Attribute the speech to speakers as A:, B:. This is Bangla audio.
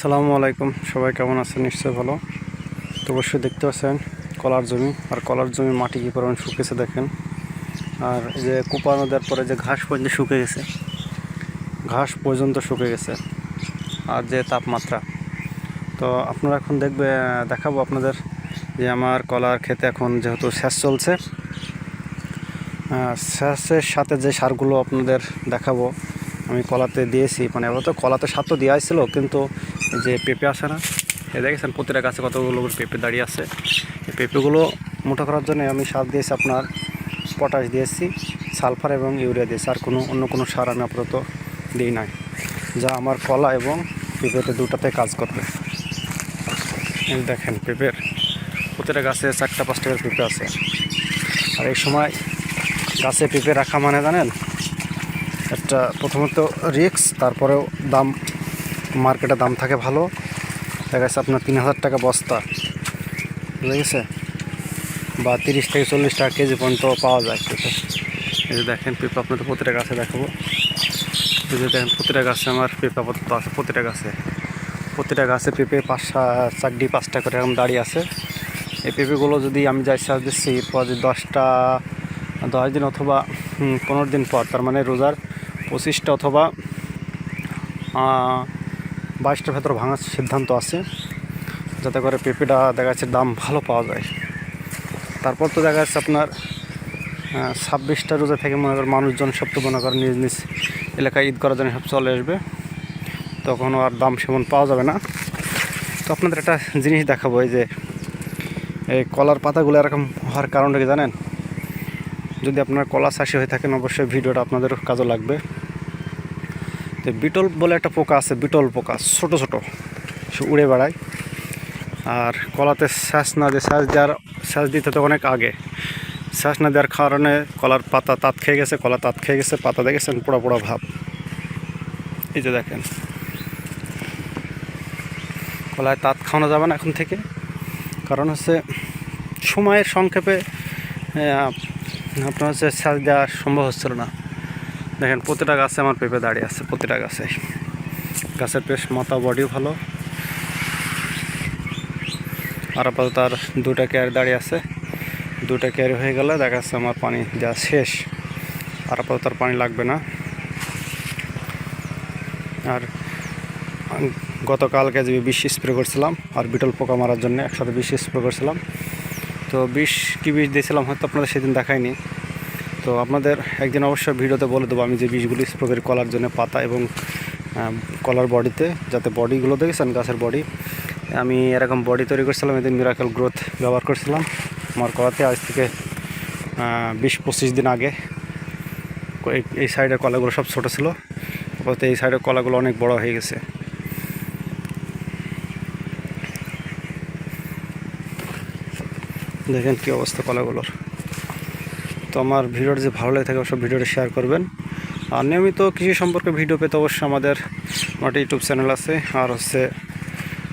A: সালামু আলাইকুম। সবাই কেমন আছেন? নিশ্চয়ই ভালো। তো অবশ্যই দেখতে পাচ্ছেন, কলার জমি। আর কলার জমি মাটি কী পরিমাণ শুকেছে দেখেন। আর যে কুপানো দেওয়ার পরে যে ঘাস পর্যন্ত শুকে গেছে, ঘাস পর্যন্ত শুকে গেছে, আর যে তাপমাত্রা। তো আপনারা এখন দেখবে, দেখাবো আপনাদের যে আমার কলার খেতে এখন যেহেতু সেচ চলছে সেচের সাথে যে সারগুলো আপনাদের দেখাবো, আমি কলাতে দিয়েছি। মানে এবার তো কলাতে সার তো দেওয়া ছিল, কিন্তু যে পেঁপে আসে না এ দেখেছেন প্রতিটা গাছে কতগুলো পেঁপে দাঁড়িয়ে আছে। পেঁপেগুলো মোটা করার জন্য আমি সার দিয়েছি আপনার পটাশ দিয়েছি, সালফার এবং ইউরিয়া দিয়েছি, আর কোনো অন্য কোনো সার আমি আপাতত দিই নাই, যা আমার কলা এবং পেঁপেতে দুটাতে কাজ করবে। দেখেন পেঁপের প্রতিটা গাছে চারটা পাঁচটা করে পেঁপে আছে। আর এই সময় গাছে পেঁপে রাখা মানে জানেন, একটা প্রথমত রিক্স তারপরেও দাম মার্কেটে দাম থাকে ভালো। দেখা যাচ্ছে আপনার তিন হাজার টাকা বস্তা। বুঝে গেছে? বা তিরিশ থেকে চল্লিশ টাকা কেজি পর্যন্ত পাওয়া যায় পেঁপে এই যে দেখেন, পেঁপে আপনাদের প্রতিটা গাছে দেখাবো। এই যে দেখেন, প্রতিটা গাছে আমার পেঁপে আপাতত আছে, প্রতিটা গাছে। প্রতিটা গাছে পেঁপে পাঁচটা চারটি, পাঁচটা করে এরকম দাঁড়িয়ে আছে। এই পেঁপেগুলো যদি আমি যাই চার্জ দিচ্ছি পর যে দশটা, দশ দিন অথবা পনেরো দিন পর, তার মানে রোজার পঁচিশটা অথবা বাইশটার ভেতর ভাঙার সিদ্ধান্ত আছে। যাতে করে পেঁপেটা দেখা যাচ্ছে দাম ভালো পাওয়া যায়। তারপর তো দেখা যাচ্ছে আপনার ছাব্বিশটা রোজা থেকে মনে করেন মানুষজন সব তো মনে করেন নিজ নিজ এলাকায় ঈদ করার জন্য সব চলে আসবে। তখন আর দাম সেমন পাওয়া যাবে না। তো আপনাদের একটা জিনিস দেখাবো, এই যে, এই কলার পাতাগুলো এরকম হওয়ার কারণটা কি জানেন? যদি আপনার কলা চাষি হয়ে থাকেন, অবশ্যই ভিডিওটা আপনাদের কাজে লাগবে। তো বিটল বলে একটা পোকা আছে, বিটল পোকা, ছোট ছোট। সে উড়ে বেড়ায়। আর কলাতে শ্বাস না দিয়ে, শ্বাস দেওয়ার, শ্বাস দিতে তো অনেক আগে। শ্বাস না দেওয়ার কারণে কলার পাতা তাত খেয়ে গেছে, কলা তাঁত খেয়ে গেছে, পাতা দেখেছেন পোড়া পোড়া ভাব। এই যে দেখেন। কলায় তাঁত খাওয়ানো যাবে না এখন থেকে। কারণ হচ্ছে সময়ের সংক্ষেপে আপনার হচ্ছে শ্বাস দেওয়া সম্ভব হচ্ছিল না। দেখেন, প্রতিটা গাছে আমার পেঁপে দাঁড়িয়ে আছে, প্রতিটা গাছে। গাছের বেশ মাথা বডি ভালো। আর আপাতত আর দুটা ক্যারি দাঁড়িয়ে আছে। দুটা ক্যারি হয়ে গেলে দেখা যাচ্ছে আমার পানি যা শেষ। আর আপাতত আর পানি লাগবে না। আর গতকালকে যে বিষ স্প্রে করছিলাম, আর বিটল পোকা মারার জন্য একসাথে বিষ স্প্রে করছিলাম। তো বিষ কী বিষ দিয়েছিলাম হয়তো আপনাদের সেদিন দেখায়নি তো আপনাদের একদিন অবশ্যই ভিডিওতে বলে দেবো, আমি যে বীজগুলি স্প্রে করি কলার জন্য পাতা এবং কলার বডিতে, যাতে বডিগুলো দেখেছেন, গাছের বডি। আমি এরকম বডি তৈরি করছিলাম, এদিন মিরাকেল গ্রোথ ব্যবহার করছিলাম। আমার কলাতে আজ থেকে বিশ পঁচিশ দিন আগে এই- সাইডের কলাগুলো সব ছোটো ছিল। আপাতত এই সাইডের কলাগুলো অনেক বড় হয়ে গেছে। দেখেন কী অবস্থা কলাগুলোর। তো আমার ভিডিওটা যে ভালো লাগে থাকে অবশ্যই ভিডিওটা শেয়ার করবেন। আর নিয়মিত কৃষি সম্পর্কে ভিডিও পেতে অবশ্যই আমাদের আমার ইউটিউব চ্যানেল আছে। আর হচ্ছে